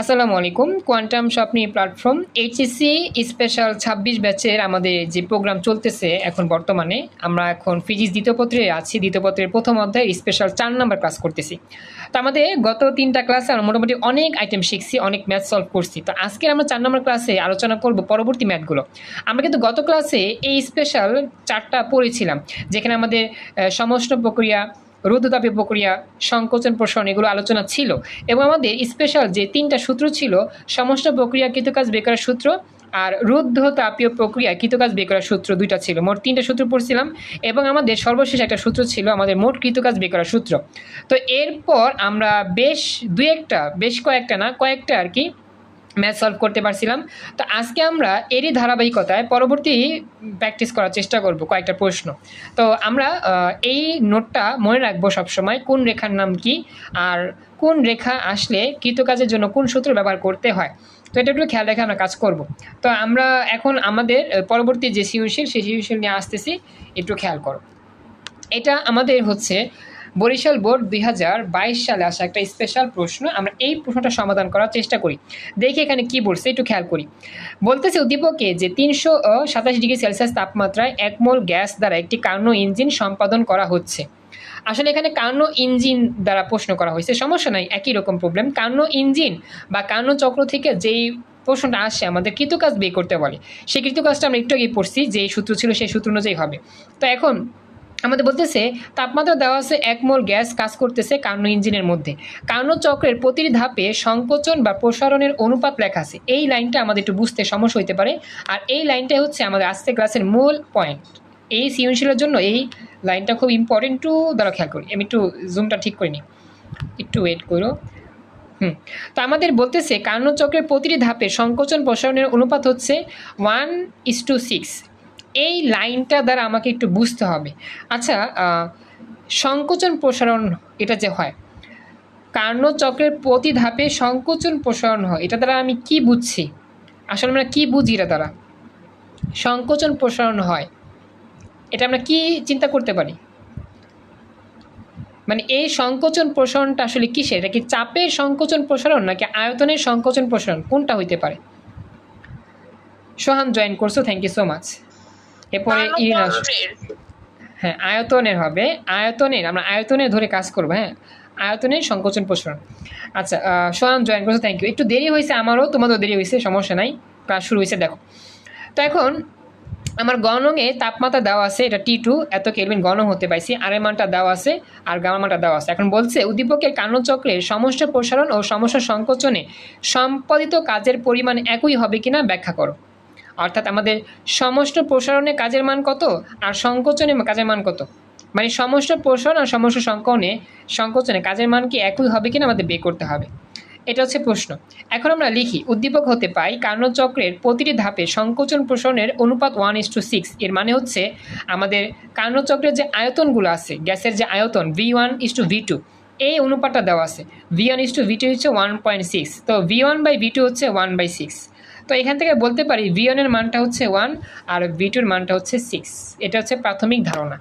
আসসালামু আলাইকুম। কোয়ান্টাম স্বপ্নি প্ল্যাটফর্ম এইচএসসি স্পেশাল ছাব্বিশ ব্যাচের আমাদের যে প্রোগ্রাম চলতেছে এখন বর্তমানে, আমরা এখন ফিজিক্স দ্বিতীয় পত্রে আছি, দ্বিতীয় পত্রের প্রথম অধ্যায় স্পেশাল চার নাম্বার ক্লাস করতেছি। তো আমাদের গত তিনটা ক্লাসে আমরা মোটামুটি অনেক আইটেম শিখছি, অনেক ম্যাথ সলভ করছি। তো আজকে আমরা চার নম্বর ক্লাসে আলোচনা করব পরবর্তী ম্যাথগুলো আমরা কিন্তু গত ক্লাসে এই স্পেশাল চারটা পড়েছিলাম, যেখানে আমাদের সমষ্ণ প্রক্রিয়া রুদ্ধতাপীয় প্রক্রিয়া, সংকোচন প্রসারণ এগুলো আলোচনা ছিল এবং আমাদের স্পেশাল যে তিনটা সূত্র ছিল সমস্ত প্রক্রিয়া, কৃতকাজ, বেকার সূত্র আর রুদ্ধ তাপীয় প্রক্রিয়া, কৃতকাজ, বেকার সূত্র দুইটা ছিল। মোট তিনটা সূত্র পড়ছিলাম এবং আমাদের সর্বশেষ একটা সূত্র ছিল আমাদের মোট কৃতকাজ, বেকার সূত্র। তো এরপর আমরা বেশ দুই একটা, বেশ কয়েকটা না, কয়েকটা আর কি ম্যাথ সলভ করতে পারছিলাম। তো আজকে আমরা এরই ধারাবাহিকতায় পরবর্তী প্র্যাকটিস করার চেষ্টা করব কয়েকটা প্রশ্ন। তো আমরা এই নোটটা মনে রাখব সবসময়, কোন রেখার নাম কি আর কোন রেখা আসলে কৃতকাজের জন্য কোন সূত্র ব্যবহার করতে হয়। তো এটা একটু খেয়াল রেখে আমরা কাজ করব। তো আমরা এখন আমাদের পরবর্তী যে সৃজনশীল, সেই সিউশিল নিয়ে আসতেছি, একটু খেয়াল করো। এটা আমাদের হচ্ছে বরিশাল বোর্ড দুই হাজার বাইশ সালে আসা একটা স্পেশাল প্রশ্ন, আমরা এই প্রশ্নটা সমাধান করার চেষ্টা করি। দেখি এখানে কি বলছে, একটু খেয়াল করি। বলতেছে উদ্দীপকে যে তিনশো সাতাশ ডিগ্রি সেলসিয়াস তাপমাত্রায় এক মোল গ্যাস দ্বারা একটি কার্নো ইঞ্জিন সম্পাদন করা হচ্ছে। আসলে এখানে কার্নো ইঞ্জিন দ্বারা প্রশ্ন করা হয়েছে, সমস্যা নাই, একই রকম প্রবলেম কার্নো ইঞ্জিন বা কার্নো চক্র থেকে যেই প্রশ্নটা আসে, আমাদের কৃতকাজ বের করতে বলে। সেই কৃতকাজটা আমরা একটু আগে পড়ছি যে সূত্র ছিল সেই সূত্র অনুযায়ী হবে। তো এখন আমাদের বলতেছে, তাপমাত্রা দেওয়া আছে এক মোল গ্যাস কাজ করতেছে কার্নো ইঞ্জিনের মধ্যে। কার্নো চক্রের প্রতিটি ধাপে সংকোচন বা প্রসারণের অনুপাত লেখা আছে। এই লাইনটা আমাদের একটু বুঝতে সমস্যা হতে পারে। আর এই লাইনটাই হচ্ছে আমাদের আজকে ক্লাসের মূল পয়েন্ট এই সৃজনশীলের জন্য এই লাইনটা খুব ইম্পর্টেন্ট টু দ্বারা খেয়াল করি। আমি একটু জুমটা ঠিক করে নিই একটু ওয়েট করো। হুম। তো আমাদের বলতেছে, কার্নো চক্রের প্রতিটি ধাপে সংকোচন প্রসারণের অনুপাত হচ্ছে ওয়ান ইস টু সিক্স এই লাইনটা দ্বারা আমাকে একটু বুঝতে হবে। আচ্ছা সংকোচন প্রসারণ এটা যে হয় কার্ণ চক্রের প্রতি ধাপে সংকোচন প্রসারণ হয়, এটা দ্বারা আমি কি বুঝছি? আসলে আমরা কি বুঝি এটা দ্বারা? সংকোচন প্রসারণ হয়, এটা আমরা কি চিন্তা করতে পারি? মানে এই সংকোচন প্রসারণটা আসলে কিসের? এটা কি চাপের সংকোচন প্রসারণ নাকি আয়তনের সংকোচন প্রসারণ? কোনটা হইতে পারে? সোহান জয়েন করছ থ্যাংক ইউ সো মাচ এরপরে ইরিনা হ্যাঁ আয়তনের হবে। আয়তনের আমরা আয়তনের ধরে কাজ করব হ্যাঁ? আয়তনের সংকোচন প্রসারণ। আচ্ছা সোহান জয়েন করছ থ্যাংক ইউ একটু দেরি হয়েছে আমারও তোমাদেরও দেরি হয়েছে সমস্যা নাই। ক্লাস শুরু হয়েছে দেখো। তো এখন আমার গণঙে তাপমাত্রা দেওয়া আছে এটা টি টু এত কেলভিন গণং হতে পাইছি আর এর মানটা দেওয়া আছে আর গামা মানটা দেওয়া আছে। এখন বলছে উদ্দীপকের কার্যচক্রের সমস্যা প্রসারণ ও সমস্যা সংকোচনে সম্পাদিত কাজের পরিমাণ একই হবে কিনা ব্যাখ্যা করো। অর্থাৎ আমাদের সমস্ত প্রসারণে কাজের মান কত আর সংকোচনে কাজের মান কত? মানে সমস্ত প্রসারণ আর সমস্ত সংকোচনে সংকোচনে কাজের মান কি একই হবে কিনা আমাদের বের করতে হবে? এটা হচ্ছে প্রশ্ন। এখন আমরা লিখি, উদ্দীপক হতে পাই কার্ণচক্রের প্রতিটি ধাপে সংকোচন প্রসারণের অনুপাত ওয়ান ইস টু সিক্স এর মানে হচ্ছে আমাদের কার্ণচক্রের যে আয়তনগুলো আছে, গ্যাসের যে আয়তন V one is to V two এই অনুপাতটা দেওয়া আছে। V one is to V two হচ্ছে ওয়ান পয়েন্ট সিক্স তো V one by V two হচ্ছে ওয়ান বাই সিক্স তো এখান থেকে বলতে পারি ভি ওয়ানের মানটা হচ্ছে ওয়ান আর ভি টুর মানটা হচ্ছে সিক্স এটা হচ্ছে প্রাথমিক ধারণা।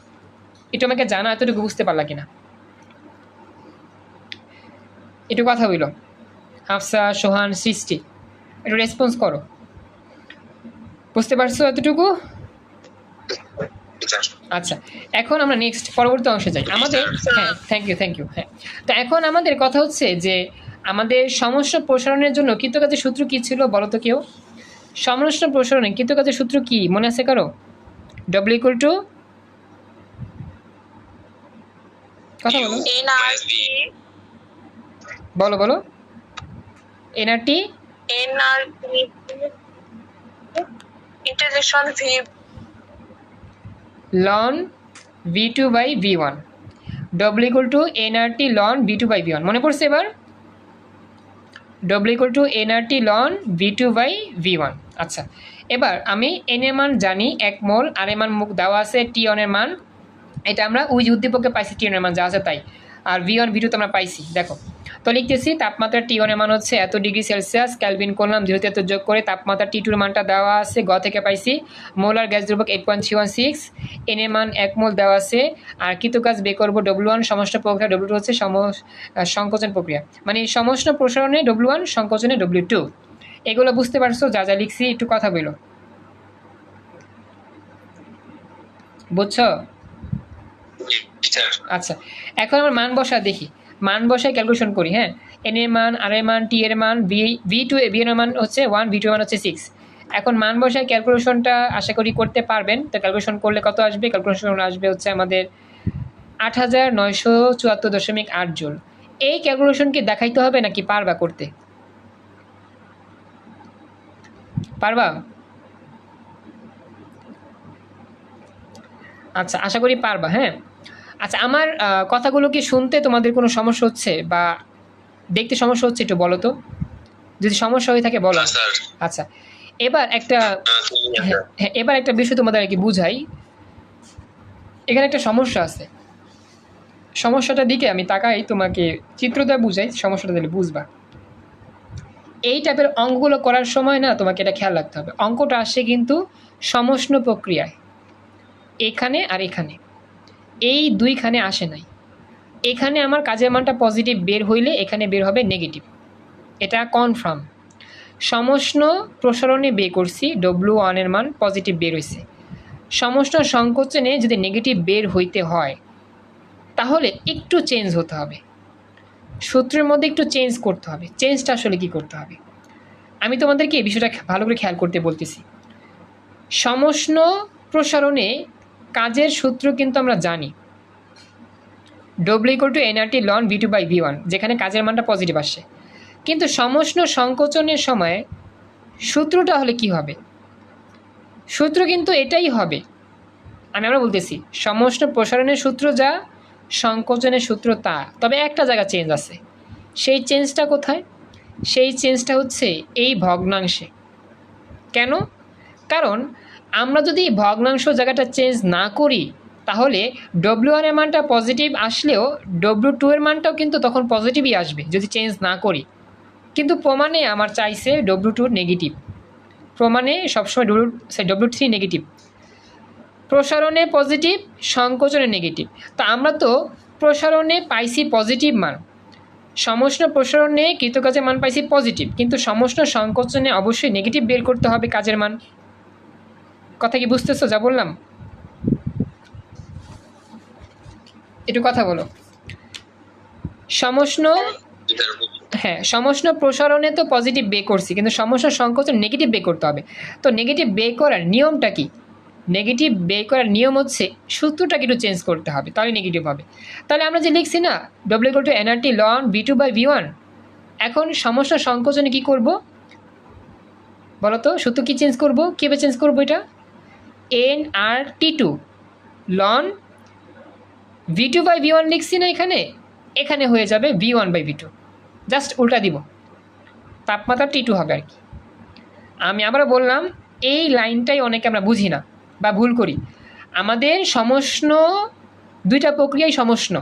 এটা আমাকে জানা, এতটুকু বুঝতে পারলা কিনা? একটু কথা বইল। হাফসা, সোহান, সৃষ্টি, একটু রেসপন্স করো। বুঝতে পারছ এতটুকু? আচ্ছা এখন আমরা নেক্সট পরবর্তী অংশে যাই। আমাদের হ্যাঁ থ্যাংক ইউ থ্যাংক ইউ হ্যাঁ। তো এখন আমাদের কথা হচ্ছে যে আমাদের সমস্যা প্রসারণের জন্য কৃতকাজের সূত্র কি ছিল বলো তো কেউ? সমস্যা প্রসারণে কৃতকাজের সূত্র কি? মনে আছে কারও? ডব্লিউ ইকুয়াল টু কথা বলো। বলো বলো। NRT NRT intersection V ln V two by V one W equal to NRT ln V two by V one মনে পড়ছে এবার? W equal to NRT ln V two by V one আচ্ছা এবার আমি এন এর মান জানি, এক মোল, আর এর মান মুখ দেওয়া আছে টি অনের মান। এটা আমরা যে উদ্দীপকে পাইছি টি অনের মান, যা আছে তাই। আর ভি ওয়ান ভি টু তো আমরা পাইছি, দেখো। তো লিখতেছি তাপমাত্রা টি ওয়ানের মান হচ্ছে এত ডিগ্রি সেলসিয়াস। ক্যালভিন করলাম যেহেতু এত যোগ করে তাপমাত্রা টি টুর মানটা দেওয়া আছে গ থেকে পাইছি। Molar gas দ্রবক eight point three one six N এর মান এক মোল দেওয়া আছে। আর কৃতকাজ বে করব ডব্লু ওয়ান সমস্ত প্রক্রিয়া ডব্লু টু হচ্ছে সম সংকোচন প্রক্রিয়া। মানে সমস্ত প্রসারণে ডব্লু ওয়ান সংকোচনে ডব্লিউ টু এগুলো বুঝতে পারছ যা যা লিখছি একটু কথা বলো। বুঝছ? আচ্ছা এখন আমার মান বসা দেখি। মান বসায় ক্যালকুলেশন করি হ্যাঁ? এন এর মান আর এর মান টি এর মান ভি ভি টু ভি এর মান হচ্ছে ওয়ান ভি টু মান হচ্ছে সিক্স এখন মান বসায় ক্যালকুলেশনটা আশা করি করতে পারবেন। তো ক্যালকুলেশন করলে কত আসবে? ক্যালকুলেশন আসবে হচ্ছে আমাদের আট হাজার নয়শো চুয়াত্তর দশমিক আট জুল। এই ক্যালকুলেশন কি দেখাইতে হবে নাকি পারবা করতে? পারবা? আচ্ছা আশা করি পারবা হ্যাঁ? আচ্ছা আমার কথাগুলো কি শুনতে তোমাদের কোনো সমস্যা হচ্ছে বা দেখতে সমস্যা হচ্ছে একটু বলো তো? যদি সমস্যা হয়ে থাকে বলো। আচ্ছা এবার একটা হ্যাঁ হ্যাঁ, এবার একটা বিষয় তোমাদের আর কি বুঝাই। এখানে একটা সমস্যা আছে। সমস্যাটার দিকে আমি তাকাই তোমাকে চিত্রটা বুঝাই সমস্যাটা দিলে বুঝবা। এই টাইপের অঙ্কগুলো করার সময় না তোমাকে এটা খেয়াল রাখতে হবে। অঙ্কটা আসে কিন্তু সমষ্ণ প্রক্রিয়ায়। এখানে আর এখানে। এই দুইখানে আসে নাই। এখানে আমার কাজের মানটা পজিটিভ বের হইলে এখানে বের হবে নেগেটিভ এটা কনফার্ম সমষ্ণ প্রসারণে বের করছি ডব্লু ওয়ানের মান পজিটিভ বের হয়েছে সমষ্ণ সংকোচনে যদি নেগেটিভ বের হইতে হয়, তাহলে একটু চেঞ্জ হতে হবে। সূত্রের মধ্যে একটু চেঞ্জ করতে হবে। চেঞ্জটা আসলে কি করতে হবে? আমি তোমাদেরকে এই বিষয়টা ভালো করে খেয়াল করতে বলতেছি। সমষ্ণ প্রসারণে কাজের সূত্র কিন্তু আমরা জানি। W equal to NRT ln V two by V one যেখানে কাজের মানটা পজিটিভ আসছে কিন্তু সমষ্ণ সংকোচনের সময় সূত্রটা হলে কি হবে? সূত্র কিন্তু এটাই হবে। আমি আমরা বলতেছি, সমষ্ণ প্রসারণের সূত্র যা, সংকোচনের সূত্র তা। তবে একটা জায়গা চেঞ্জ আছে। সেই চেঞ্জটা কোথায়? সেই চেঞ্জটা হচ্ছে এই ভগ্নাংশে। কেন? কারণ আমরা যদি ভগ্নাংশ জায়গাটা চেঞ্জ না করি, তাহলে ডব্লিউ ওয়ানের মানটা পজিটিভ আসলেও ডব্লিউ টু এর মানটাও কিন্তু তখন পজিটিভই আসবে যদি চেঞ্জ না করি। কিন্তু প্রমাণে আমার চাইছে ডব্লিউ টু নেগেটিভ প্রমাণে সবসময় ডব্লিউ ডব্লিউ থ্রি নেগেটিভ প্রসারণে পজিটিভ সংকোচনে নেগেটিভ তো আমরা তো প্রসারণে পাইছি পজিটিভ মান। সমষ্ণ প্রসারণে কৃতকাজের মান পাইছি পজিটিভ কিন্তু সমষ্ণ সংকোচনে অবশ্যই নেগেটিভ বের করতে হবে কাজের মান। কথা কি বুঝতেছো? যা বললাম। একটু কথা বলো। সমষ্ণ হ্যাঁ সমষ্ণ প্রসারণে তো পজিটিভ বে করছি, কিন্তু সমস্যা সংকোচন নেগেটিভ বে করতে হবে। তো নেগেটিভ বে করার নিয়মটা কি? নেগেটিভ বে করার নিয়ম হচ্ছে সূত্রটাকে একটু চেঞ্জ করতে হবে, তাহলে নেগেটিভ হবে। তাহলে আমরা যে লিখছি না W to NRT ln B two by V one এখন সমস্যা সংকোচনে কী করব? বলো তো, সূত্র কী চেঞ্জ করব? কীভাবে চেঞ্জ করব এটা? N R T to ln V two by V one লিখছি না এখানে? এখানে হয়ে যাবে V one by V two just উল্টা দিব। তাপমাত্রা টি টু হবে আর কি। আমি আবার বললাম, এই লাইনটাই অনেকে আমরা বুঝি না বা ভুল করি। আমাদের সমষ্ণ দুইটা প্রক্রিয়াই সমষ্ণ।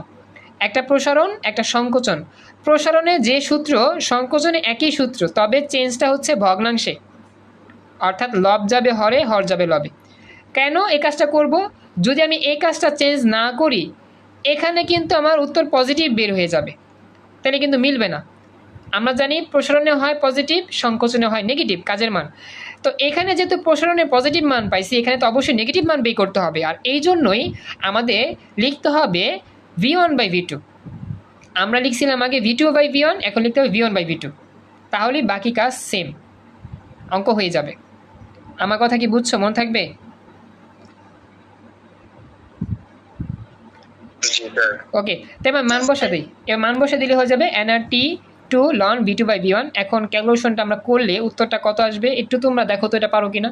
একটা প্রসারণ, একটা সংকোচন। প্রসারণে যে সূত্র, সংকোচনে একই সূত্র, তবে চেঞ্জটা হচ্ছে ভগ্নাংশে। অর্থাৎ লব যাবে হরে, হর যাবে লবে। কেন এই কাজটা করব? যদি আমি এই কাজটা চেঞ্জ না করি, এখানে কিন্তু আমার উত্তর পজিটিভ বের হয়ে যাবে। তাহলে কিন্তু মিলবে না। আমরা জানি প্রসারণে হয় পজিটিভ সংকোচনে হয় নেগেটিভ কাজের মান। তো এখানে যেহেতু প্রসারণে পজিটিভ মান পাইছি, এখানে তো অবশ্যই নেগেটিভ মান বের করতে হবে। আর এই জন্যই আমাদের লিখতে হবে V one by V two আমরা লিখছিলাম আগে V two by V one এখন লিখতে হবে V one by V two তাহলেই বাকি কাজ সেম অঙ্ক হয়ে যাবে। আমার কথা কি বুঝছ? মনে থাকবে? ওকে তো এবার মান বসা দিই। এবার মান বসা দিলে হয়ে যাবে NRT to ln V two by V one এখন ক্যালকুলেশনটা আমরা করলে উত্তরটা কত আসবে? একটু তোমরা দেখো তো এটা পারো কিনা।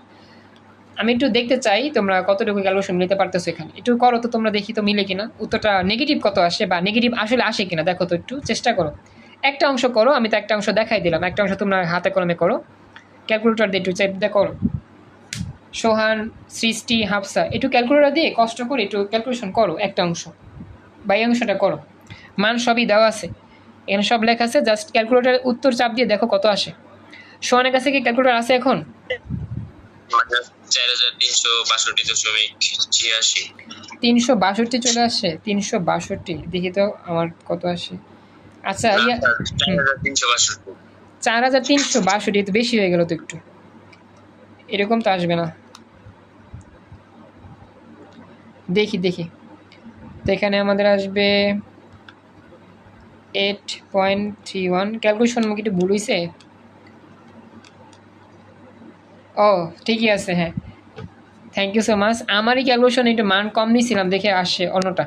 আমি একটু দেখতে চাই তোমরা কতটুকু ক্যালকুলেশন নিতে পারতেছো এখানে। একটু করো তো তোমরা দেখি তো মিলে কিনা। উত্তরটা নেগেটিভ কত আসে বা নেগেটিভ আসলে আসে কিনা দেখো তো একটু, চেষ্টা করো। একটা অংশ করো, আমি তো একটা অংশ দেখাই দিলাম। একটা অংশ তোমরা হাতে কলমে করো। ক্যালকুলেটর দিয়ে একটু চেপ দিয়ে করো। সোহান, সৃষ্টি, হাফসা, একটু ক্যালকুলেটর দিয়ে কষ্ট করে একটু ক্যালকুলেশন করো একটা অংশ। বা এই অংশটা করো। মান সবই দেওয়া আছে। এখানে সব লেখা আছে জাস্ট ক্যালকুলেটার উত্তর চাপ দিয়ে দেখো কত আসে। সোহানের কাছে কি ক্যালকুলেটার আছে এখন? তিনশো বাষট্টি চলে আসে, তিনশো বাষট্টি। দেখি তো আমার কত আসে। আচ্ছা চার হাজার তিনশো বাষট্টি তো বেশি হয়ে গেল তো একটু। এরকম তো আসবে না। দেখি দেখি। তো এখানে আমাদের আসবে eight point three one calculation আমাকে একটু ভুল ও, ঠিকই আছে হ্যাঁ। থ্যাংক ইউ সো মাচ আমারই ক্যালকুলেশন একটু মান কম নিয়েছিলাম দেখে আসে অন্যটা।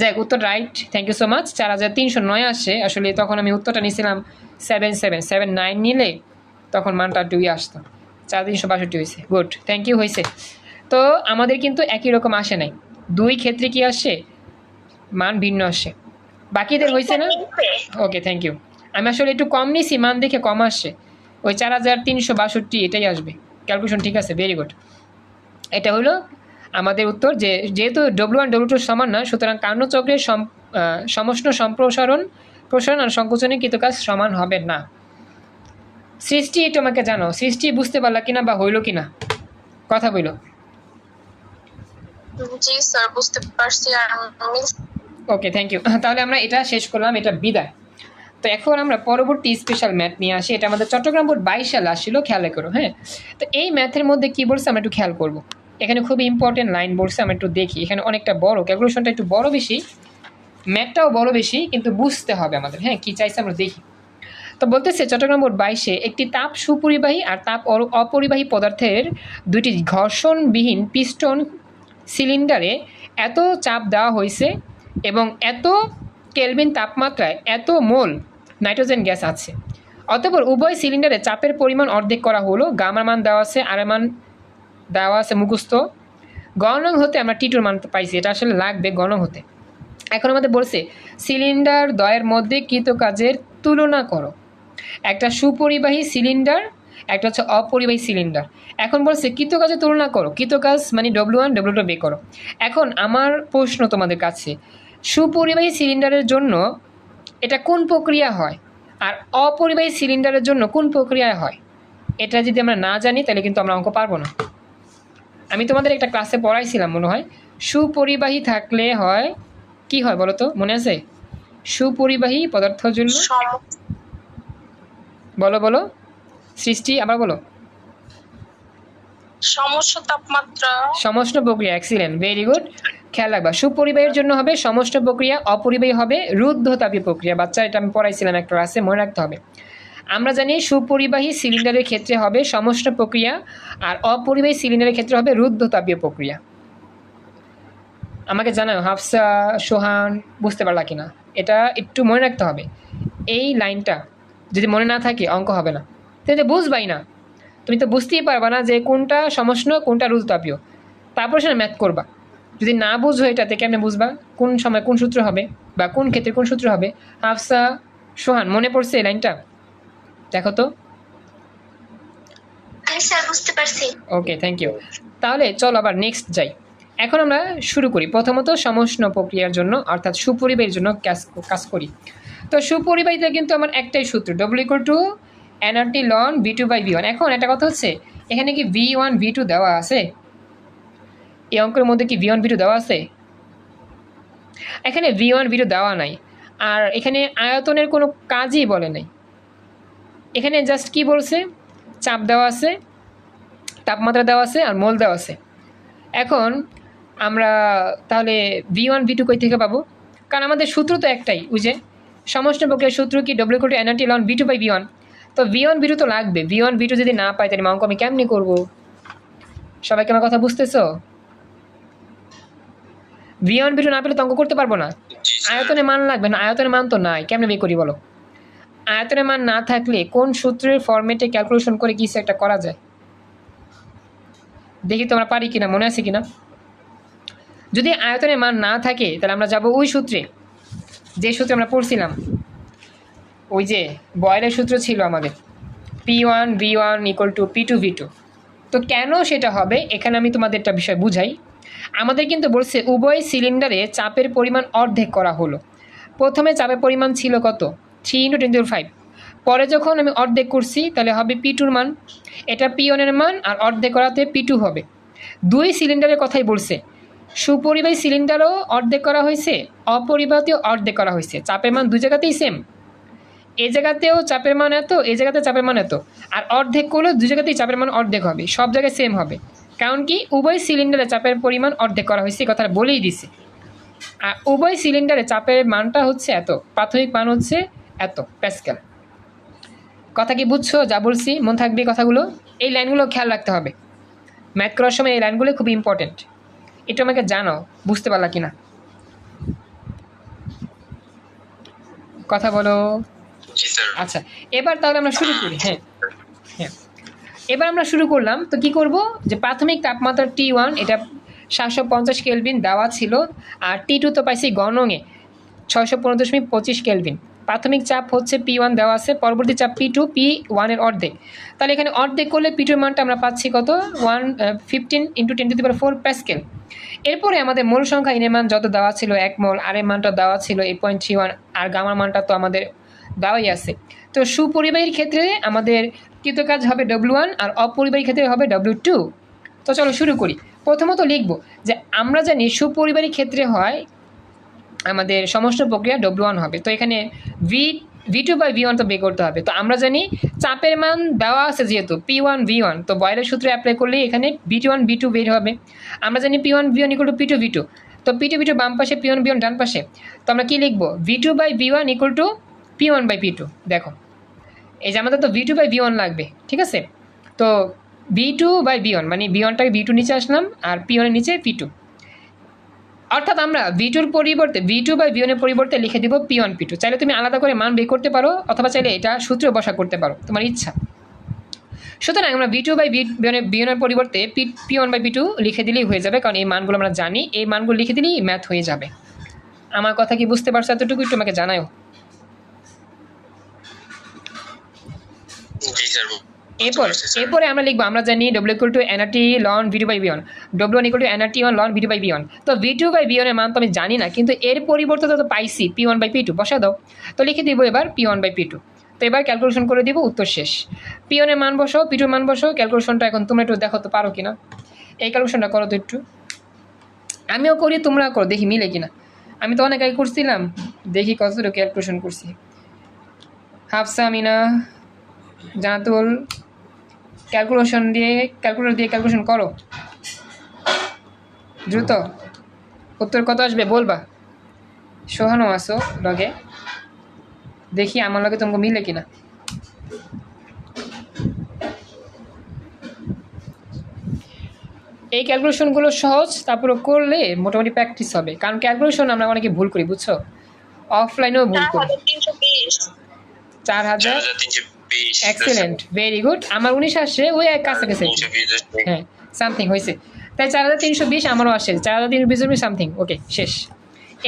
যাই উত্তর right thank you so much চার হাজার তিনশো নয় আসে। আসলে তখন আমি উত্তরটা নিয়েছিলাম সেভেন সেভেন সেভেন নাইন নিলে তখন মানটা দুই আসতো। চার তিনশো বাষট্টি হয়েছে গুড থ্যাংক ইউ হয়েছে তো আমাদের কিন্তু একই রকম আসে নাই। দুই ক্ষেত্রে কি আসে? মান ভিন্ন আসে। বাকিদের হয়েছে না? ওকে থ্যাংক ইউ আমি আসলে একটু কম নিয়েছি মান দেখে কম আসছে ওই চার হাজার তিনশো বাষট্টি এটাই আসবে। ক্যালকুলেশন ঠিক আছে ভেরি গুড এটা হলো আমাদের উত্তর যে যেহেতু ডব্লু ওয়ান ডব্লু টু সমান না সুতরাং কার্ণচক্রের সম আহ, সমষ্ণ সম্প্রসারণ প্রসারণ আর সংকোচনের কৃতকাজ সমান হবে না। সৃষ্টি আমাকে জানো সৃষ্টি বুঝতে পারলা কিনা বা হইল কিনা? কথা বইলো জি স্যার বুঝতে পারছি। আর ওকে থ্যাংক ইউ তাহলে আমরা এটা শেষ করলাম, এটা বিদায়। তো এখন আমরা পরবর্তী স্পেশাল ম্যাথ নিয়ে আসি। এটা আমাদের চট্টগ্রাম বোর্ড বাইশ সালে আসছিল, খেয়াল করো হ্যাঁ? তো এই ম্যাথের মধ্যে কী বলছে আমরা একটু খেয়াল করব। এখানে খুবই ইম্পর্টেন্ট লাইন বলছে, আমরা একটু দেখি। এখানে অনেকটা বড় ক্যালকুলেশনটা একটু বড় বেশি ম্যাথটাও বড় বেশি, কিন্তু বুঝতে হবে আমাদের হ্যাঁ? কী চাইছে আমরা দেখি। তো বলতেছে, চট্টগ্রাম বোর্ড বাইশে একটি তাপ সুপরিবাহী আর তাপ অপরিবাহী পদার্থের দুইটি ঘর্ষণবিহীন পিস্টন সিলিন্ডারে এত চাপ দেওয়া হয়েছে এবং এত কেলভিন তাপমাত্রায় এত মোল নাইট্রোজেন গ্যাস আছে। অতপর উভয় সিলিন্ডারে চাপের পরিমাণ অর্ধেক করা হলো, গামার মান দেওয়া আছে আর মান দেওয়া আছে মুখস্থ। গণং হতে আমরা টিটুর মান পাইছি, এটা আসলে লাগবে গণং হতে। এখন আমাদের বলছে, সিলিন্ডার দ্বয়ের মধ্যে কৃতকাজের তুলনা করো। একটা সুপরিবাহী সিলিন্ডার একটা হচ্ছে অপরিবাহী সিলিন্ডার এখন বলছে কৃতকাজের তুলনা করো কৃতকাজ মানে ডব্লিউ ওয়ান ডব্লিউ টু বে করো। এখন আমার প্রশ্ন তোমাদের কাছে সুপরিবাহী সিলিন্ডারের জন্য এটা কোন প্রক্রিয়া হয়? আর অপরিবাহী সিলিন্ডারের জন্য কোন প্রক্রিয়ায় হয়? এটা যদি আমরা না জানি তাহলে কিন্তু আমরা অঙ্ক পারব না। আমি তোমাদের একটা ক্লাসে পড়াইছিলাম মনে হয়। সুপরিবাহী থাকলে হয় কি হয় বলো তো মনে আছে? সুপরিবাহী পদার্থের জন্য? বলো বলো। সৃষ্টি আবার বলো। সমস্যা তাপমাত্রা। সমষ্ণ প্রক্রিয়া এক্সিলেন্ট ভেরি গুড খেয়াল রাখবা সুপরিবাহীর জন্য হবে সমষ্ণ প্রক্রিয়া অপরিবাহী হবে রুদ্ধতাপী প্রক্রিয়া। বাচ্চা এটা আমি পড়াইছিলাম একটা ক্লাসে মনে রাখতে হবে। আমরা জানি সুপরিবাহী সিলিন্ডারের ক্ষেত্রে হবে সমষ্ণ প্রক্রিয়া আর অপরিবাহী সিলিন্ডারের ক্ষেত্রে হবে রুদ্ধতাপীয় প্রক্রিয়া। আমাকে জানাও হাফসা সোহান বুঝতে পারলা কিনা? এটা একটু মনে রাখতে হবে। এই লাইনটা যদি মনে না থাকে অঙ্ক হবে না। তাহলে বুঝবাই না। তুমি তো বুঝতেই পারবা না যে কোনটা সমষ্ণ কোনটা রুদ্ধতাপীয় তারপর সেটা ম্যাথ করবা। যদি না বুঝো এটাতে কেমনে বুঝবা? কোন সময় কোন সূত্র হবে? বা কোন ক্ষেত্রে কোন সূত্র হবে? হাফসা সোহান মনে পড়ছে এই লাইনটা? দেখো তো। ওকে থ্যাংক ইউ তাহলে চল আবার নেক্সট যাই। এখন আমরা শুরু করি। প্রথমত সমষ্ণ প্রক্রিয়ার জন্য অর্থাৎ সুপরিবাহীর জন্য কাজ কাজ করি। তো সুপরিবাহীতে কিন্তু আমার একটাই সূত্র। W equal to NRT ln V two by V one এখন একটা কথা হচ্ছে, এখানে কি ভি ওয়ান ভি টু দেওয়া আছে? এই অঙ্কের মধ্যে কি ভি ওয়ান ভি টু দেওয়া আছে? এখানে ভি ওয়ান ভি টু দেওয়া নাই। আর এখানে আয়তনের কোনো কাজই বলে নাই। এখানে জাস্ট কি বলছে? চাপ দেওয়া আছে, তাপমাত্রা দেওয়া আছে, আর মোল দেওয়া আছে। এখন আমরা তাহলে ভি ওয়ান ভি টু কই থেকে পাবো? কারণ আমাদের সূত্র তো একটাই বুঝে সমষ্ণ প্রক্রিয়ার সূত্র কি ডব্লিউ কোটি NRT ln V two by V one তো ভি ওয়ান ভি টু তো লাগবে। ভি ওয়ান ভি টু যদি না পাই তাহলে অঙ্ক আমি কেমনি করব? সবাইকে আমার কথা বুঝতেছো? ভি ওয়ান ভি টু না পেলে তো অঙ্ক করতে পারব না। আয়তনের মান লাগবে না। আয়তনের মান তো নাই। কেমনে বের করি বলো? আয়তনের মান না থাকলে কোন সূত্রের ফরম্যাটে ক্যালকুলেশন করে কিছু একটা করা যায়? দেখি তোমরা পারি কিনা মনে আছে কিনা? যদি আয়তনের মান না থাকে তাহলে আমরা যাব ওই সূত্রে। যে সূত্রে আমরা পড়ছিলাম। ওই যে বয়েলের সূত্র ছিল আমাদের। P one V one equal to P two V two তো কেন সেটা হবে? এখানে আমি তোমাদের একটা বিষয় বুঝাই। আমাদের কিন্তু বলছে, উভয় সিলিন্ডারে চাপের পরিমাণ অর্ধেক করা হলো। প্রথমে চাপের পরিমাণ ছিল কত? Three into ten to five পরে যখন আমি অর্ধেক করছি, তাহলে হবে পি টুর মান। এটা পি ওয়ানের মান, আর অর্ধেক করাতে পি টু হবে। দুই সিলিন্ডারের কথাই বলছে। সুপরিবাহী সিলিন্ডারও অর্ধেক করা হয়েছে, অপরিবাহীও অর্ধেক করা হয়েছে। চাপের মান দুই জায়গাতেই সেম এই জায়গাতেও চাপের মান এত, এই জায়গাতে চাপের মান এত। আর অর্ধেক করলেও দু জায়গাতেই চাপের মান অর্ধেক হবে, সব জায়গায় সেম হবে। কারণ কি? উভয় সিলিন্ডারে চাপের পরিমাণ অর্ধেক করা হয়েছে কথাটা বলেই দিছে। আর উভয় সিলিন্ডারে চাপের মানটা হচ্ছে এত, প্রাথমিক মান হচ্ছে এত প্যাসকেল কথা কি বুঝছ? যা বলছি, মন থাকবে কথাগুলো? এই লাইনগুলো খেয়াল রাখতে হবে। ম্যাথ করার সময় এই লাইনগুলো খুব ইম্পর্টেন্ট এটা আমাকে জানাও, বুঝতে পারলা কি না কথা বলো। আচ্ছা এবার তাহলে আমরা শুরু করি হ্যাঁ হ্যাঁ। এবার আমরা শুরু করলাম, তো কি করব? যে প্রাথমিক তাপমাত্রা টি ওয়ান এটা সাতশো পঞ্চাশ কেলভিন দেওয়া ছিল, আর টি টু তো পাইছি গণঙে ছয়শো পনেরো দশমিক পঁচিশ কেলভিন। প্রাথমিক চাপ হচ্ছে পি ওয়ান দেওয়া আছে, পরবর্তী চাপ পি টু পি ওয়ানের অর্ধেক। তাহলে এখানে অর্ধেক করলে পি টুর মানটা আমরা পাচ্ছি কত? One fifteen into ten to the four pascal এরপরে আমাদের মূল সংখ্যা ইনের মান যত দেওয়া ছিল এক মোল আর এর মানটা দেওয়া ছিল এইট পয়েন্ট থ্রি ওয়ান আর গামার মানটা তো আমাদের দেওয়াই আছে। তো সুপরিবাহীর ক্ষেত্রে আমাদের কৃতকাজ হবে ডব্লিউ ওয়ান আর অপরিবাহীর ক্ষেত্রে হবে ডব্লিউ টু তো চলো শুরু করি। প্রথমত লিখব যে আমরা জানি সুপরিবাহীর ক্ষেত্রে হয় আমাদের সমস্ত প্রক্রিয়া ডব্লিউ ওয়ান হবে। তো এখানে V V two by V one তো বের করতে হবে। তো আমরা জানি চাপের মান দেওয়া আছে যেহেতু পি ওয়ান ভি ওয়ান তো বয়লের সূত্রে অ্যাপ্লাই করলে এখানে B two one B two বের হবে। আমরা জানি P one V one equal to P two V two তো পি টু ভি টু বাম পাশে পি ওয়ান ভি ওয়ান ডান পাশে। তো আমরা কী লিখব? V two by V one equal to P one by P two দেখো। এই যে আমাদের তো V two by V one লাগবে, ঠিক আছে? তো V two by B one মানে বি ওয়ানটাকে ভি টু নিচে আসলাম আর পি ওয়ানের নিচে পি টু অর্থাৎ আমরা ভি টুর পরিবর্তে ভি টু বাই ভি ওয়ানের পরিবর্তে লিখে দিব পি ওয়ান পি টু চাইলে তুমি আলাদা করে মান বের করতে পারো, অথবা চাইলে এটা সূত্র বসা করতে পারো, তোমার ইচ্ছা। সুতরাং আমরা ভি টু বাই বি ওয়ানের পরিবর্তে P P one by P two লিখে দিলেই হয়ে যাবে, কারণ এই মানগুলো আমরা জানি, এই মানগুলো লিখে দিলেই ম্যাথ হয়ে যাবে। আমার কথা কি বুঝতে পারছ? এতটুকু একটু আমাকে জানাও এরপর এরপরে আমরা লিখব আমরা জানি W equal to NRT ln video by B one W one equal to NRT one ln video by B one তো ভি টু বাই বি ওয়ানের মান তো আমি জানি না কিন্তু এর পরিবর্তে তো পাইছি P one by P two বসা দাও। তো লিখে দিব এবার P one by P two তো এবার ক্যালকুলেশন করে দিব উত্তর শেষ। পি ওয়ানের মান বসো পি টুর মান বসো ক্যালকুলেশনটা এখন তোমরা একটু দেখো তো পারো কিনা। এই ক্যালকুলেশনটা করো তো একটু। আমিও করি তোমরা করো দেখি মিলে কিনা। আমি তো অনেক আগে করছিলাম দেখি কতটুকু ক্যালকুলেশন করছি। হাফসা মিনা জানাতুল ক্যালকুলেশন দিয়ে ক্যালকুলেটর দিয়ে ক্যালকুলেশন করো। দ্রুত। উত্তর কত আসবে বলবা। সোহানো আসো লগে দেখি আমার লগে তোমাকে মিলে কিনা। এই ক্যালকুলেশনগুলো সহজ তারপরে করলে মোটামুটি প্র্যাকটিস হবে। কারণ ক্যালকুলেশন আমরা অনেকে ভুল করি বুঝছ? অফলাইনেও ভুল চার করি। চার হাজার এক্সেলেন্ট ভেরি গুড আমার উনিশ আসছে ওই কাছাকাছি হ্যাঁ সামথিং হয়েছে। তাই চার হাজার তিনশো বিশ আমারও আসে। চার হাজার তিনশো বিশ সামথিং ওকে শেষ।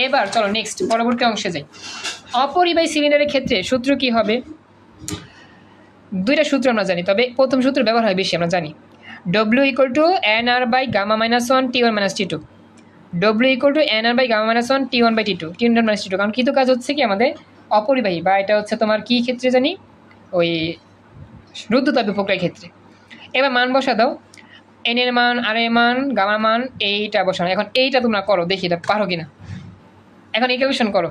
এবার চলো নেক্সট পরবর্তী অংশে যাই। অপরিবাহী সিলিন্ডারের ক্ষেত্রে সূত্র কি হবে? দুইটা সূত্র আমরা জানি তবে প্রথম সূত্র ব্যবহার হয় বেশি আমরা জানি। W equal to N R by gamma minus one T one minus T two W equal to N R by gamma minus one T one by T two T one minus T two কারণ কিন্তু কাজ হচ্ছে কি আমাদের? অপরিবাহী বা এটা হচ্ছে তোমার কী ক্ষেত্রে জানি? ওই রুদ্ধতাপ প্রক্রিয়ার ক্ষেত্রে। এবার মান বসা দাও। এন এর মান আর এর মান, গামার মান, এইটা বসানো। এখন এইটা তোমরা করো, দেখি এটা পারো কিনা। এখন এই ক্যালকুলেশন করো।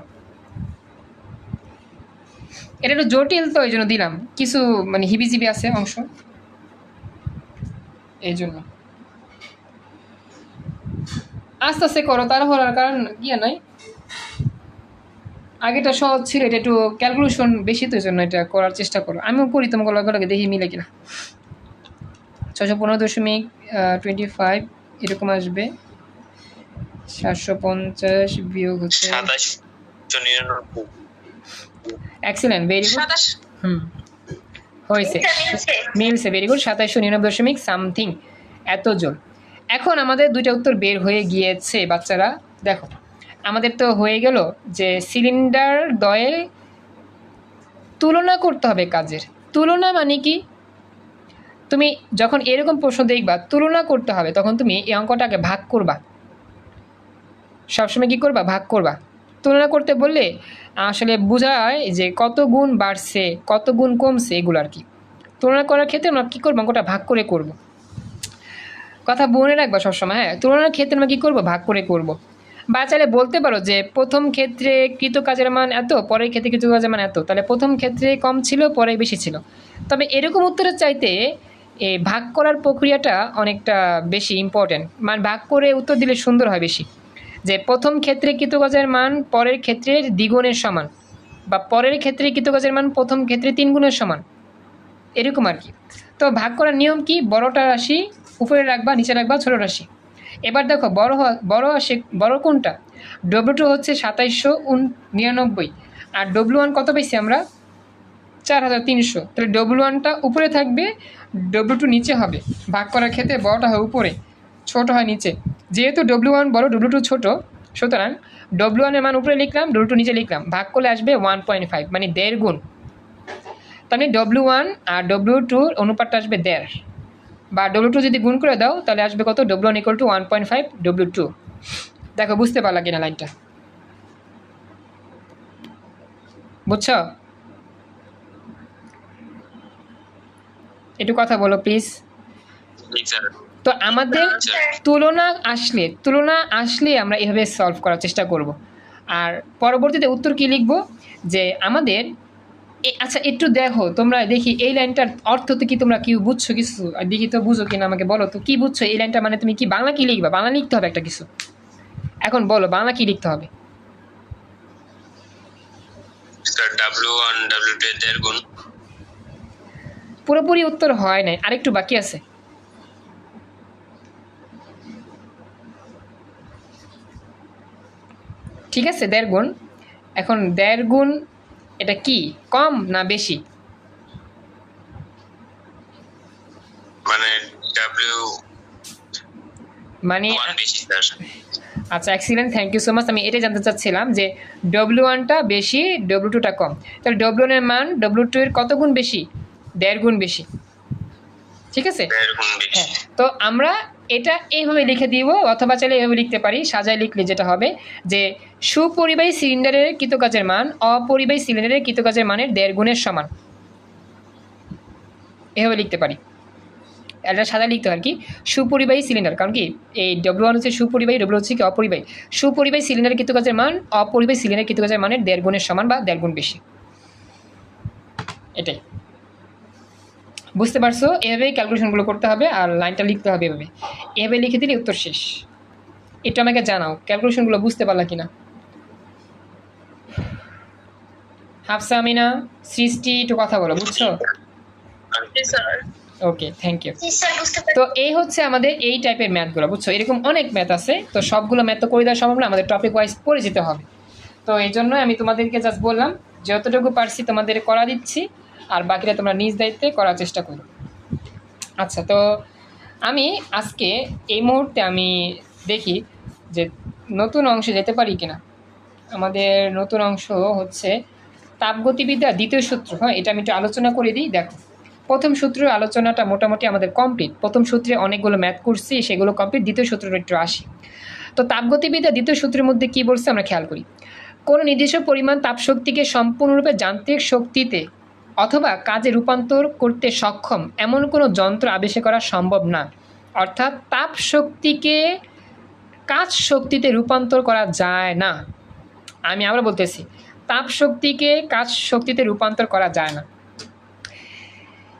এটা একটু জটিল তো এই জন্য দিলাম। কিছু মানে হিবিজিবি আছে অংশ। এই জন্য আস্তে আস্তে করো তার হওয়ার কারণ ইয়ে নাই। আগেটা সহজ ছিল এটা একটু ক্যালকুলেশন বেশি তো জন্য এটা করার চেষ্টা করো। আমিও করি তোমাকে লগে লগে দেখি মিলে কিনা। ছশো পনেরো দশমিক টোয়েন্টি ফাইভ এরকম আসবে। সাতশো পঞ্চাশ বিয়োগ হচ্ছে এক্সিলেন্ট ভেরি গুড হুম। হয়েছে। মিলছে। মিলছে ভেরি গুড সাতাশশো নিরানব্বই দশমিক সামথিং। এত জোর এখন আমাদের দুইটা উত্তর বের হয়ে গিয়েছে বাচ্চারা। দেখো। আমাদের তো হয়ে গেল যে সিলিন্ডার দয়ে তুলনা করতে হবে কাজের। তুলনা মানে কি? তুমি যখন এরকম প্রশ্ন দেখবা, তুলনা করতে হবে, তখন তুমি এই অঙ্কটাকে ভাগ করবা। সবসময় কি করবা? ভাগ করবা। তুলনা করতে বললে আসলে বোঝায় যে কত গুণ বাড়ছে, কত গুণ কমছে এগুলো আর কি। তুলনা করার ক্ষেত্রে আমরা কী করব? অঙ্কটা ভাগ করে করব। কথা মনে রাখবা সবসময় হ্যাঁ? তুলনার ক্ষেত্রে আমরা কী করব? ভাগ করে করব। বা চাইলে বলতে পারো যে প্রথম ক্ষেত্রে কৃত কাজের মান এত, পরের ক্ষেত্রে কৃত কাজের মান এত, তাহলে প্রথম ক্ষেত্রে কম ছিল, পরে বেশি ছিল। তবে এরকম উত্তরের চাইতে এই ভাগ করার প্রক্রিয়াটা অনেকটা বেশি ইম্পর্ট্যান্ট মানে ভাগ করে উত্তর দিলে সুন্দর হয় বেশি। যে প্রথম ক্ষেত্রে কৃতকাজের মান, পরের ক্ষেত্রে দ্বিগুণের সমান। বা পরের ক্ষেত্রে কৃতকাজের মান, প্রথম ক্ষেত্রে তিন গুণের সমান। এরকম আর কি। তো ভাগ করার নিয়ম কি? বড়টা রাশি উপরে রাখবা, নিচে রাখবা, ছোটো রাশি। এবার দেখো, বড় বড় আসে, বড় কোনটা? ডব্লু টু হচ্ছে সাতাইশশো নিরানব্বই। আর ডব্লু ওয়ান কত পেয়েছি আমরা? চার হাজার তিনশো। তাহলে ডব্লু ওয়ানটা উপরে থাকবে ডব্লু টু নিচে হবে। ভাগ করার ক্ষেত্রে বড়টা হয় উপরে, ছোট হয় নিচে। যেহেতু ডব্লু ওয়ান বড় ডব্লু টু ছোটো, সুতরাং ডব্লু ওয়ানের মান উপরে লিখলাম ডব্লু টু নিচে লিখলাম। ভাগ করলে আসবে ওয়ান পয়েন্ট ফাইভ মানে দেড় গুণ। তাহলে ডব্লু ওয়ান আর ডব্লু টুর অনুপাতটা আসবে দেড়। বা ডব্লু টু যদি গুণ করে দাও তাহলে আসবে কত? W one equal to one point five W two দেখো বুঝতে পারলা কিনা লাইনটা? বুঝছ? একটু কথা বলো প্লিজ তো আমাদের তুলনা আসলে তুলনা আসলে আমরা এভাবে সলভ করার চেষ্টা করব। আর পরবর্তীতে উত্তর কি লিখব? যে আমাদের আচ্ছা একটু দেখো তোমরা দেখি এই লাইনটার অর্থ তো কি তোমরা কি বুঝছ কিছু? দেখি তো বুঝো কিনা আমাকে বলো তো কি বুঝছ? এই লাইনটা মানে তুমি কি বাংলা কি লিখবা? বাংলা লিখতে হবে একটা কিছু। এখন বলো বাংলা কি লিখতে হবে? পুরোপুরি উত্তর হয় নাই আরেকটু বাকি আছে। ঠিক আছে দেড় গুণ। এখন দেড় গুণ এটা কি কম না বেশি? মানে ডাব্লিউ মানে আচ্ছা excellent thank you so much আমি এটাই জানতে চাচ্ছিলাম যে ডব্লিউ ওয়ানটা বেশি ডব্লিউ টুটা কম। তাহলে ডব্লিউ ওয়ানের মান ডব্লিউ টু এর কত গুণ বেশি? দেড় গুণ বেশি। ঠিক আছে? হ্যাঁ তো আমরা এটা এইভাবে লিখে দিব, অথবা চাইলে এইভাবে লিখতে পারি, সাজায় লিখলে যেটা হবে যে সুপরিবাহী সিলিন্ডারের কৃতকাজের মান, অপরিবাহী সিলিন্ডারের কৃতকাজের মানের দেড় গুণের সমান। এভাবে লিখতে পারি। এটা সাদা লিখতে হয় আর কি, সুপরিবাহী সিলিন্ডার, কারণ কি এই ডব্লিউ ওয়ান হচ্ছে সুপরিবাহী ডব্লিউ হচ্ছে কি অপরিবাহী। সুপরিবাহী সিলিন্ডারের কৃতকাজের মান, অপরিবাহী সিলিন্ডারের কৃতকাজের মানের দেড় গুণের সমান বা দেড় গুণ বেশি। এটাই। বুঝতে পারছ? এভাবেই ক্যালকুলেশনগুলো করতে হবে আর লাইনটা লিখতে হবে এভাবে। এভাবে লিখে দিলে উত্তর শেষ। এটা আমাকে জানাও ক্যালকুলেশনগুলো বুঝতে পারলা কিনা? হাফসা আমিনা সৃষ্টি একটু কথা বলো বুঝছ? ওকে থ্যাংক ইউ তো এই হচ্ছে আমাদের এই টাইপের ম্যাথগুলো বুঝছ? এরকম অনেক ম্যাথ আছে তো সবগুলো ম্যাথ তো করে দেওয়া সম্ভব না আমাদের টপিক ওয়াইজ পড়ে যেতে হবে। তো এই জন্য আমি তোমাদেরকে জাস্ট বললাম যতটুকু পারছি তোমাদের করা দিচ্ছি। আর বাকিটা তোমরা নিজ দায়িত্বে করার চেষ্টা করো। আচ্ছা তো আমি আজকে এই মুহূর্তে আমি দেখি যে নতুন অংশে যেতে পারি কিনা। আমাদের নতুন অংশ হচ্ছে তাপগতিবিদ্যা দ্বিতীয় সূত্র। হ্যাঁ এটা আমি একটু আলোচনা করে দিই, দেখো। প্রথম সূত্রের আলোচনাটা মোটামুটি আমাদের কমপ্লিট প্রথম সূত্রে অনেকগুলো ম্যাথ করছি সেগুলো কমপ্লিট দ্বিতীয় সূত্রের একটু আসি। তো তাপগতিবিদ্যা দ্বিতীয় সূত্রের মধ্যে কী বলছে আমরা খেয়াল করি। কোনো নির্দিষ্ট পরিমাণ তাপশক্তিকে সম্পূর্ণরূপে যান্ত্রিক শক্তিতে অথবা কাজে রূপান্তর করতে সক্ষম এমন কোনো যন্ত্র আবিষ্কার করা সম্ভব না। অর্থাৎ তাপ শক্তিকে কাজ শক্তিতে রূপান্তর করা যায় না। আমি আবার বলতেছি, তাপ শক্তিকে কাজ শক্তিতে রূপান্তর করা যায় না।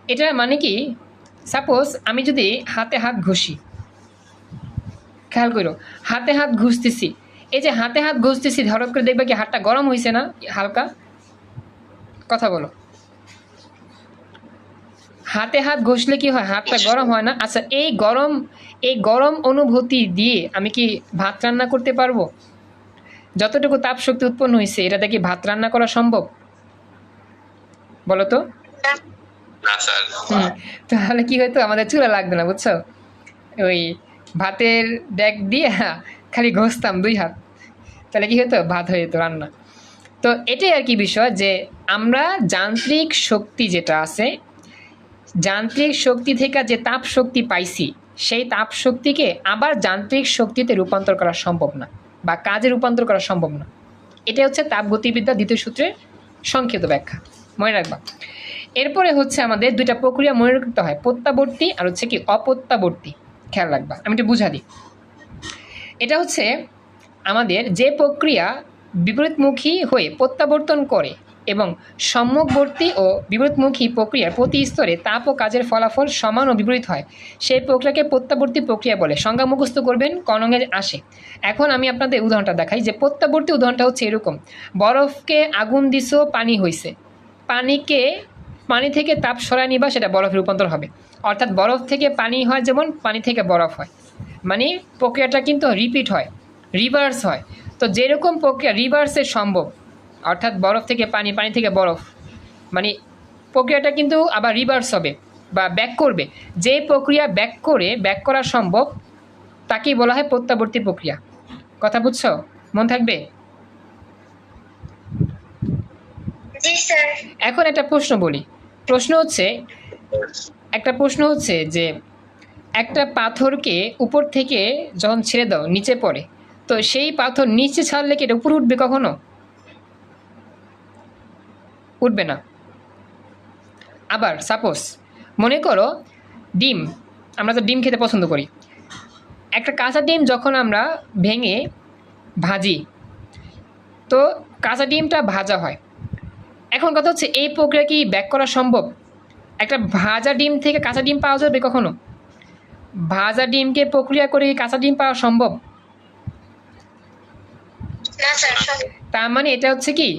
এটা মানে কি? সাপোজ আমি যদি হাতে হাত ঘষি, খেয়াল করো, হাতে হাত ঘুষতেছি। এই যে হাতে হাত ঘষতেছি হঠাৎ করে দেখবে কি হাতটা গরম হয়েছে না, হালকা? কথা বলো। হাতে হাত ঘষলে কি হয়? হাতটা গরম হয় না? আচ্ছা এই গরম এই গরম অনুভূতি দিয়ে আমি কি ভাত রান্না করতে পারব? যতটুকু তাপ শক্তি উৎপন্ন হয়েছে এটাতে কি ভাত রান্না করা সম্ভব? বলো তো তাহলে কি হতো আমাদের চুলা লাগবে না বুঝছ? ওই ভাতের ডেক দিয়ে খালি ঘষতাম দুই হাত। তাহলে কি হতো ভাত হয়ে যেত রান্না। তো এটাই আর কি বিষয় যে আমরা যান্ত্রিক শক্তি যেটা আছে যান্ত্রিক শক্তি থেকে যে তাপ শক্তি পাইছি, সেই তাপ শক্তিকে আবার যান্ত্রিক শক্তিতে রূপান্তর করা সম্ভব না বা কাজে রূপান্তর করা সম্ভব না। এটা হচ্ছে তাপগতিবিদ্যা দ্বিতীয় সূত্রের সংক্ষিপ্ত ব্যাখ্যা। মনে রাখবা। এরপরে হচ্ছে আমাদের দুইটা প্রক্রিয়া মনে রাখতে হয়, প্রত্যাবর্তী আর হচ্ছে কি অপ্রত্যাবর্তী। খেয়াল রাখবা, আমি একটু বুঝা দিই। এটা হচ্ছে আমাদের যে প্রক্রিয়া বিপরীতমুখী হয়ে প্রত্যাবর্তন করে এবং সম্মুখবর্তী ও বিপরীতমুখী প্রক্রিয়ার প্রতি স্তরে তাপ ও কাজের ফলাফল সমান ও বিপরীত হয়। সেই প্রক্রিয়াকে প্রত্যাবর্তী প্রক্রিয়া বলে। সংজ্ঞা মুখস্থ করবেন কনঙে আসে। এখন আমি আপনাদের উদাহরণটা দেখাই যে প্রত্যাবর্তী উদাহরণটা হচ্ছে এরকম। বরফকে আগুন দিছো, পানি হইছে। পানিকে, পানি থেকে তাপ সরায় নিবা, সেটা বরফে রূপান্তর হবে। অর্থাৎ বরফ থেকে পানি হয় যেমন পানি থেকে বরফ হয়। মানে প্রক্রিয়াটা কিন্তু রিপিট হয় রিভার্স হয়। তো যেরকম প্রক্রিয়া রিভার্সে সম্ভব অর্থাৎ বরফ থেকে পানি পানি থেকে বরফ। মানে প্রক্রিয়াটা কিন্তু আবার রিভার্স হবে বা ব্যাক করবে। যে প্রক্রিয়া ব্যাক করে ব্যাক করা সম্ভব তাকেই বলা হয় প্রত্যাবর্তী প্রক্রিয়া। কথা বুঝছ? মন থাকবে? এখন একটা প্রশ্ন বলি। প্রশ্ন হচ্ছে একটা প্রশ্ন হচ্ছে যে একটা পাথরকে উপর থেকে যখন ছেড়ে দাও নিচে পড়ে তো সেই পাথর নিচে ছাড়লে কি এটা উপরে উঠবে কখনো? উঠবে না। আবার সাপোজ মনে করো ডিম আমরা তো ডিম খেতে পছন্দ করি। একটা কাঁচা ডিম যখন আমরা ভেঙে ভাজি তো কাঁচা ডিমটা ভাজা হয়। এখন কথা হচ্ছে এই প্রক্রিয়া কি ব্যাক করা সম্ভব? একটা ভাজা ডিম থেকে কাঁচা ডিম পাওয়া যাবে কখনো? ভাজা ডিমকে প্রক্রিয়া করে কাঁচা ডিম পাওয়া সম্ভব। তার মানে এটা হচ্ছে কি?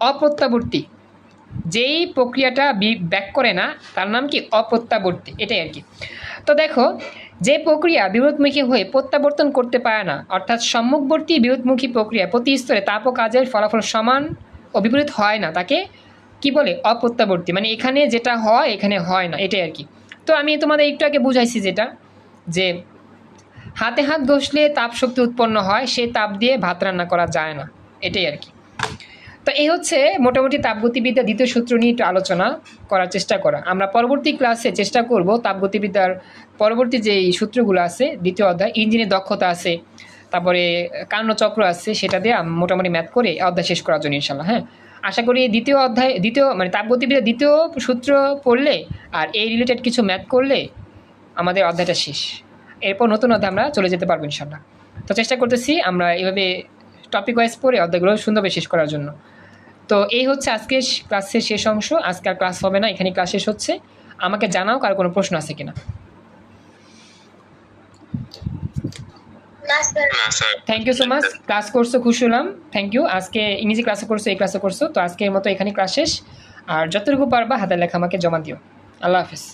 অপ্রত্যাবর্তী। যেই প্রক্রিয়াটা ব্যাক করে না, তার নাম কি অপ্রত্যাবর্তী? এটাই আর কি। তো দেখো, যে প্রক্রিয়া বিরোধমুখী হয়ে প্রত্যাবর্তন করতে পারে না, অর্থাৎ সম্মুখবর্তী বিরোধমুখী প্রক্রিয়া প্রতি স্তরে তাপ কাজের ফলাফল সমান ও বিপরীত হয় না, তাকে কি বলে? অপ্রত্যাবর্তী। মানে এখানে যেটা হয়, এখানে হয় না, এটাই আর কি। তো আমি তোমাদের একটু আগে বুঝাইছি যেটা, যে হাতে হাত ঘষলে তাপ শক্তি উৎপন্ন হয় সেই তাপ দিয়ে ভাত রান্না করা যায় না, এটাই আর কি। তো এই হচ্ছে মোটামুটি তাপগতিবিদ্যা দ্বিতীয় সূত্র নিয়ে একটু আলোচনা করার চেষ্টা করা। আমরা পরবর্তী ক্লাসে চেষ্টা করব তাপগতিবিদ্যার পরবর্তী যে সূত্রগুলো আছে, দ্বিতীয় অধ্যায়, ইঞ্জিনের দক্ষতা আছে, তারপরে কান্নচক্র আছে, সেটা দিয়ে মোটামুটি ম্যাথ করে অধ্যায় শেষ করার জন্য ইনশাল্লাহ হ্যাঁ? আশা করি দ্বিতীয় অধ্যায়, দ্বিতীয় মানে তাপগতিবিদ্যা দ্বিতীয় সূত্র পড়লে আর এই রিলেটেড কিছু ম্যাথ করলে আমাদের অধ্যায়টা শেষ। এরপর নতুন অধ্যায় আমরা চলে যেতে পারব ইনশাল্লাহ তো চেষ্টা করতেছি আমরা এভাবে টপিক ওয়াইজ পড়ে অধ্যায়গুলো সুন্দরভাবে শেষ করার জন্য। তো এই হচ্ছে আজকে ক্লাসের শেষ অংশ। আজকে আর ক্লাস হবে না এখানে ক্লাস শেষ হচ্ছে। আমাকে জানাও কার কোনো প্রশ্ন আছে কিনা। না স্যার না sir thank you so much class করছ খুশি হলাম। থ্যাংক ইউ আজকে ইংরেজি ক্লাসে করছ এই ক্লাসে করছ। তো আজকে এর মতো এখানে ক্লাস শেষ। আর যতটুকু পারবা হাতের লেখা আমাকে জমা দিও। আল্লাহ হাফিজ।